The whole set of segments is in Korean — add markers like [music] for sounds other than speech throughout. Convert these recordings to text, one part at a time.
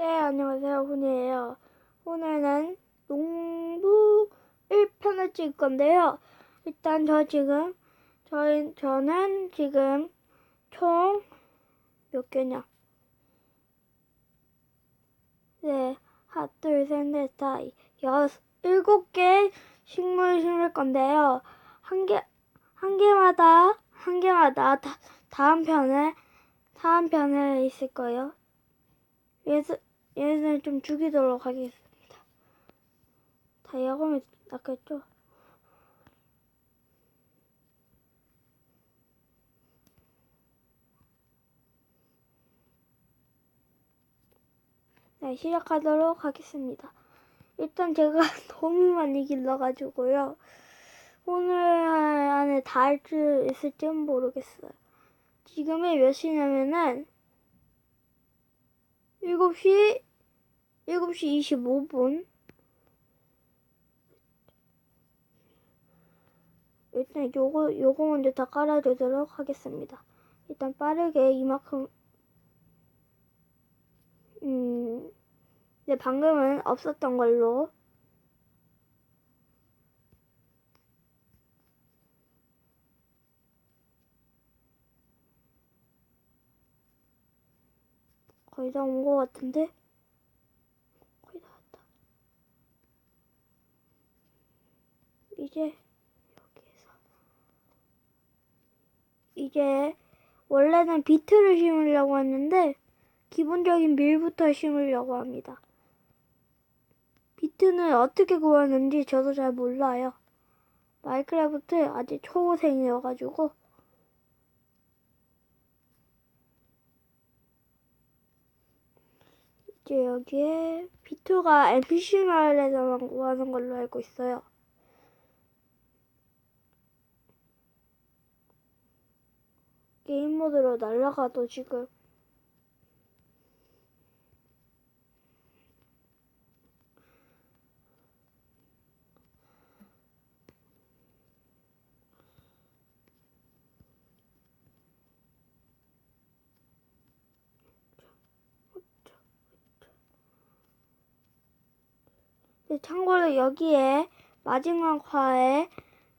네, 안녕하세요. 훈이에요. 오늘은 농부 1편을 찍을 건데요. 일단 저 지금, 저희, 저는 지금 총 몇 개냐? 네, 하나, 둘, 셋, 넷, 다, 여섯, 일곱 개 식물 심을 건데요. 한 개, 한 개마다, 한 개마다 다, 다음 편에, 다음 편에 있을 거예요. 얘들, 얘들 좀 죽이도록 하겠습니다. 다이아검이 낫겠죠? 네, 시작하도록 하겠습니다. 일단 제가 [laughs] 너무 많이 길러가지고요. 오늘 안에 다할줄 있을지는 모르겠어요. 지금이 몇 시냐면은 7시 7시 25분 일단 요거 요거 먼저 다 깔아주도록 하겠습니다. 일단 빠르게 이만큼 음, 네 방금은 없었던 걸로 거의 다 온 것 같은데? 거의 다 왔다. 이제 여기에서 이제 원래는 비트를 심으려고 했는데 기본적인 밀부터 심으려고 합니다. 비트는 어떻게 구하는지 저도 잘 몰라요. 마이크래프트 아직 초보생이어가지고 이제 여기에 비트가 NPC 마을에서만 구하는 걸로 알고 있어요. 게임 모드로 날아가도 지금. 네, 참고로 여기에 마지막 화에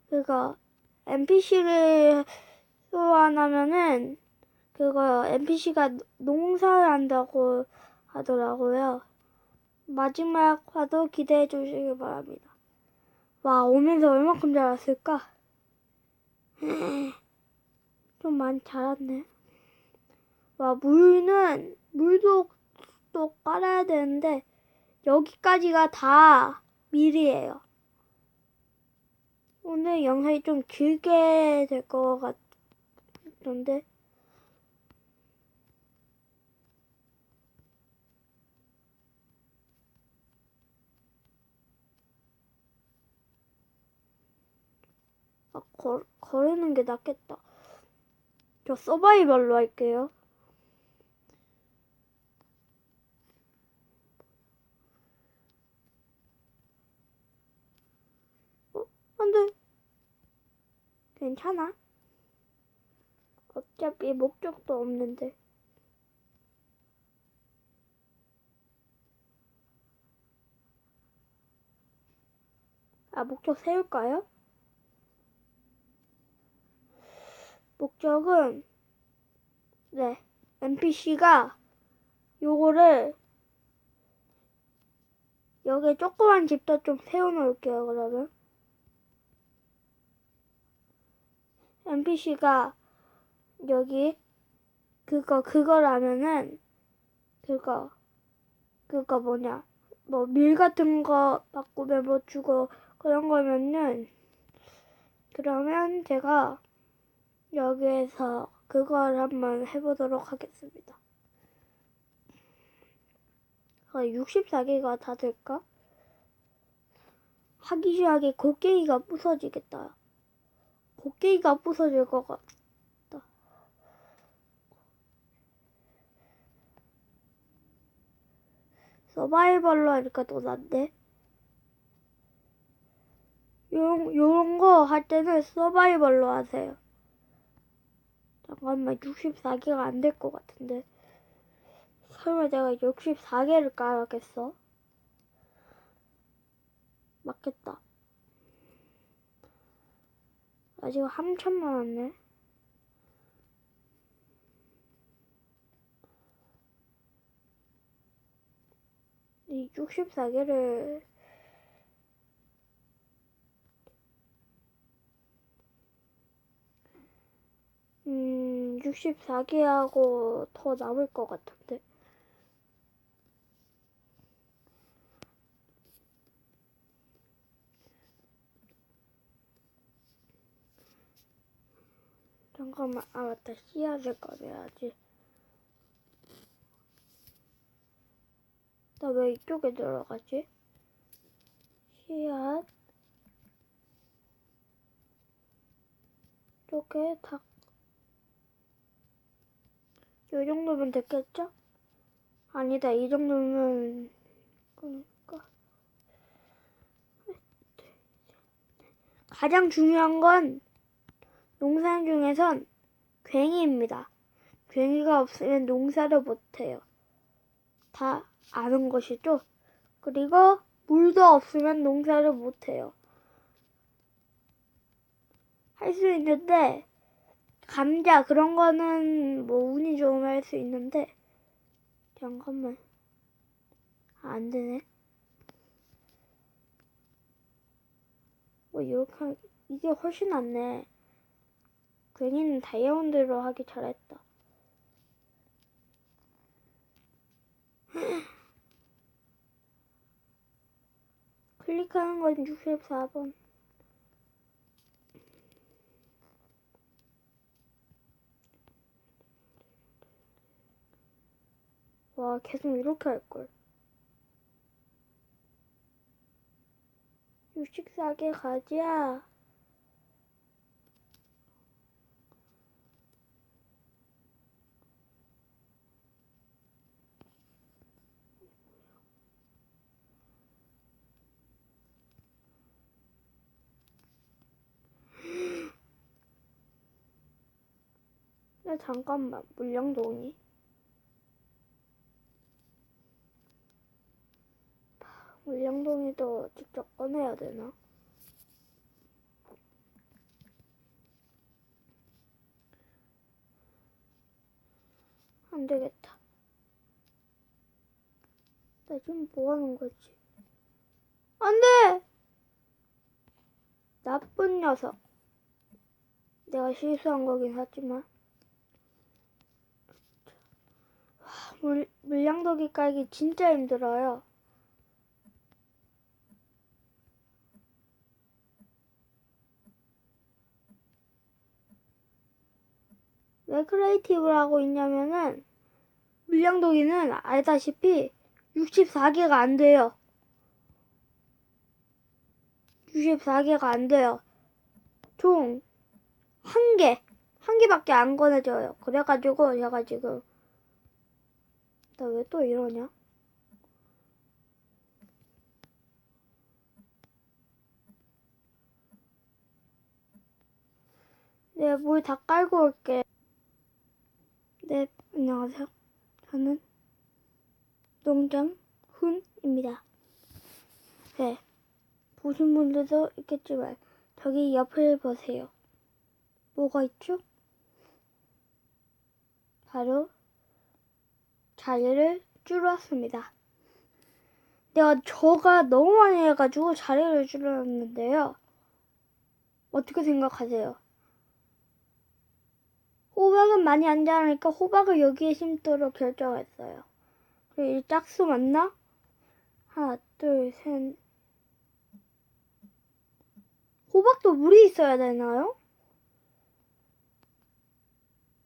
그거 NPC를 소환하면은 그거 NPC가 농사를 한다고 하더라고요. 마지막 화도 기대해 주시기 바랍니다. 와, 오면서 얼마큼 자랐을까? [laughs] 좀 많이 자랐네. 와, 물은, 물도 또 깔아야 되는데, 여기까지가 다 밀이에요. 오늘 영상이 좀 길게 될 것 같 던데. 아, 걸, 거르는 게 낫겠다. 저 서바이벌로 할게요. 안 돼. 괜찮아. 어차피 목적도 없는데. 아, 목적 세울까요? 목적은, 네, NPC가 요거를 여기 조그만 집도 좀 세워놓을게요, 그러면. NPC가 여기 그거 그거라면은 그거 그거 뭐냐 뭐 밀 같은 거 바꾸면 뭐 주고 그런 거면은 그러면 제가 여기에서 그걸 한번 해보도록 하겠습니다. 어, 64개가 다 될까? 하기 시작에 곡괭이가 부서지겠다. 곡괭이가 부서질 것 같다. 서바이벌로 하니까 더 낫네. 요런, 요런 거 할 때는 서바이벌로 하세요. 잠깐만, 64개가 안 될 것 같은데. 설마 내가 64개를 깔았겠어? 맞겠다. 아직 한참 남았네. 이 64개를 음, 64개하고 더 남을 것 같은데. 잠깐만, 아, 맞다. 씨앗을 꺼내야지. 나 왜 이쪽에 들어가지? 씨앗. 이렇게 다. 이 정도면 됐겠죠? 아니다, 이 정도면. 그러니까. 가장 중요한 건 농사 중에선 괭이입니다. 괭이가 없으면 농사를 못해요. 다 아는 것이죠? 그리고 물도 없으면 농사를 못해요. 할 수 있는데, 감자 그런 거는 뭐 운이 좋으면 할 수 있는데, 잠깐만. 아, 안 되네. 뭐 이렇게 하- 이게 훨씬 낫네. 괜히는 다이아몬드로 하기 잘했다. 클릭하는 건 64번. 와, 계속 이렇게 할걸. 64개 가자. 야, 잠깐만. 물량동이. 물량동이도 직접 꺼내야 되나? 안 되겠다. 나 지금 뭐 하는 거지? 안 돼! 나쁜 녀석. 내가 실수한 거긴 하지만. 와, 물, 물량도기 깔기 진짜 힘들어요. 왜 크리에이티브를 하고 있냐면은 물량도기는 알다시피 64개가 안 돼요. 64개가 안 돼요. 총 한 개, 한 개밖에 안 꺼내져요. 그래가지고 제가 지금 나 왜 또 이러냐? 네, 물 다 깔고 올게. 네, 안녕하세요. 저는 농장 훈입니다. 네, 보신 분들도 있겠지만 저기 옆을 보세요. 뭐가 있죠? 바로 자리를 줄였습니다. 내가 저가 너무 많이 해가지고 자리를 줄였는데요. 어떻게 생각하세요? 호박은 많이 안 자라니까 호박을 여기에 심도록 결정했어요. 그리고 이 짝수 맞나? 하나, 둘, 셋. 호박도 물이 있어야 되나요?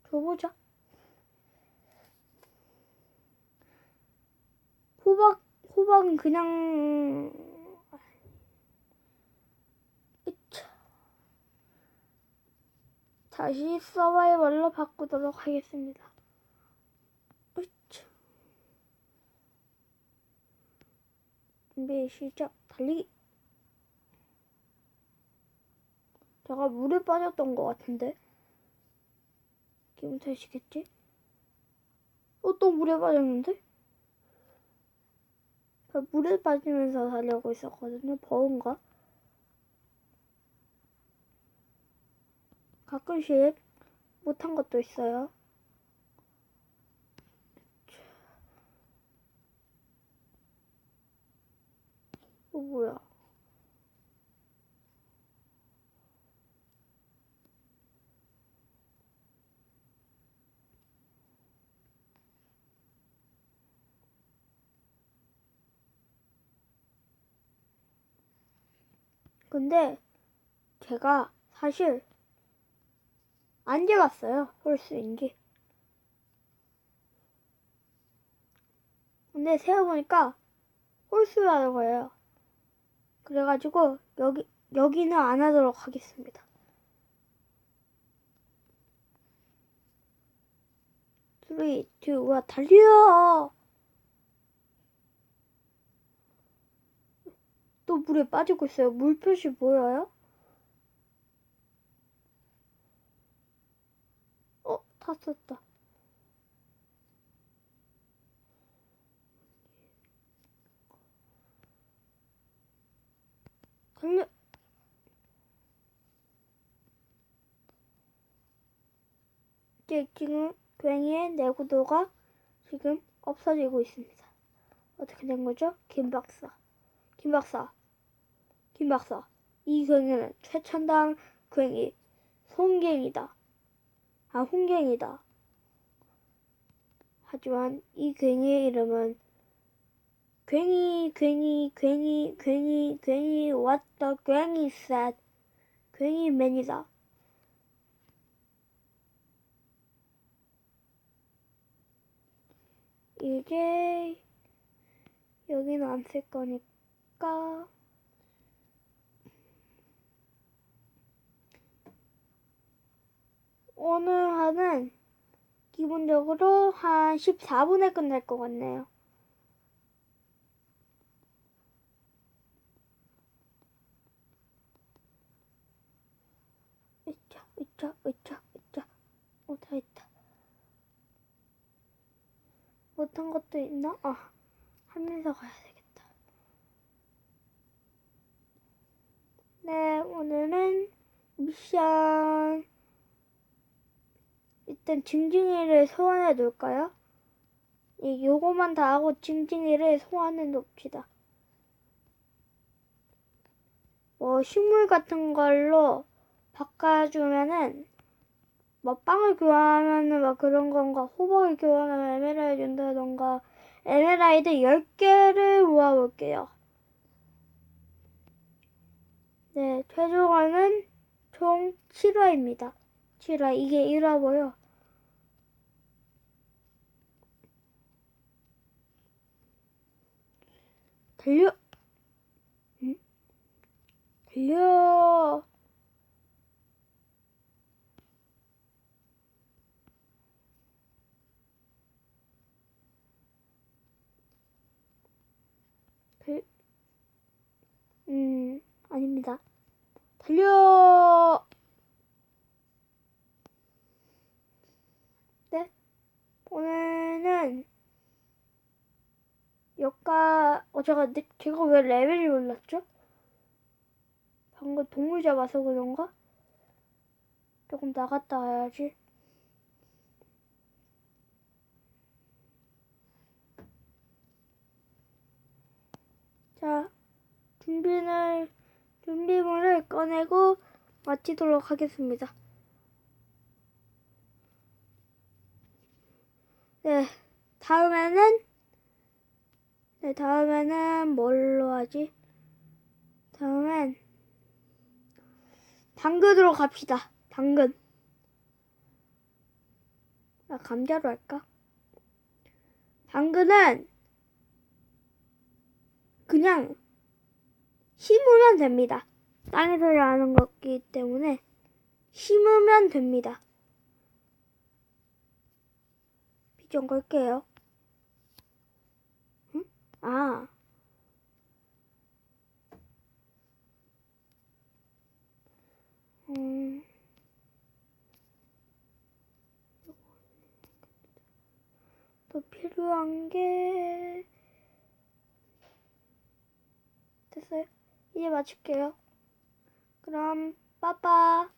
줘보자. 호박, 호박은 그냥. 다시 서바이벌로 바꾸도록 하겠습니다. 준비 시작. 달리기. 제가 물에 빠졌던 것 같은데. 기분 탓이겠지? 어, 또 물에 빠졌는데? 저 물에 빠지면서 자려고 있었거든요. 버운가? 가끔씩 못한 것도 있어요. 어, 뭐야. 근데 제가 사실 안 재봤어요. 홀수인지. 근데 세어보니까 홀수라는 거예요. 그래가지고 여기 여기는 안 하도록 하겠습니다. 쓰리, 투, 와 달려! 또 물에 빠지고 있어요. 물 표시 보여요? 어, 탔었다. 달려. 이제 지금 괜히의 내구도가 지금 없어지고 있습니다. 어떻게 된 거죠? 김 박사. 김 박사. 김 박사. 이 괜히는 최첨단 괜히 송갱이다. 아, 홍갱이다. 하지만 이 괜히의 이름은 괜히, 괜히, 괜히, 괜히, 괜히, what the 괜히 said. 괜히 맨이다. 이제 여기는 안 쓸 거니까 오늘 하는 기본적으로 한 14분에 끝날 것 같네요. 으쌰, 으쌰, 으쌰, 으쌰. 어, 다 했다. 못한 것도 있나? 아, 하면서 가야 되겠다. 네, 오늘은 미션 일단 징징이를 소환해 놓을까요? 이 요거만 다 하고 징징이를 소환해 놓읍시다. 뭐 식물 같은 걸로 바꿔주면은 뭐 빵을 교환하면은 막 그런 건가 호박을 교환하면 에메랄드 준다던가 에메랄드 10개를 모아볼게요. 네, 최종화는 총 7화입니다. 7화, 이게 1화고요. 달려! 응? 달려! 달, 음, 아닙니다. 달려! 네? 오늘은 내- 제가 왜 레벨이 올랐죠? 방금 동물 잡아서 그런가? 조금 나갔다 와야지. 자, 준비를 준비물을 꺼내고 마치도록 하겠습니다. 네, 다음에는 네, 다음에는 뭘로 하지? 다음엔 당근으로 갑시다. 당근. 나 감자로 할까? 당근은 그냥 심으면 됩니다. 땅에서 자라는 거기 때문에 심으면 됩니다. 비좀 걸게요. 응? 아. 음. 또 필요한 게 됐어요. 이제 마칠게요. 그럼 빠빠.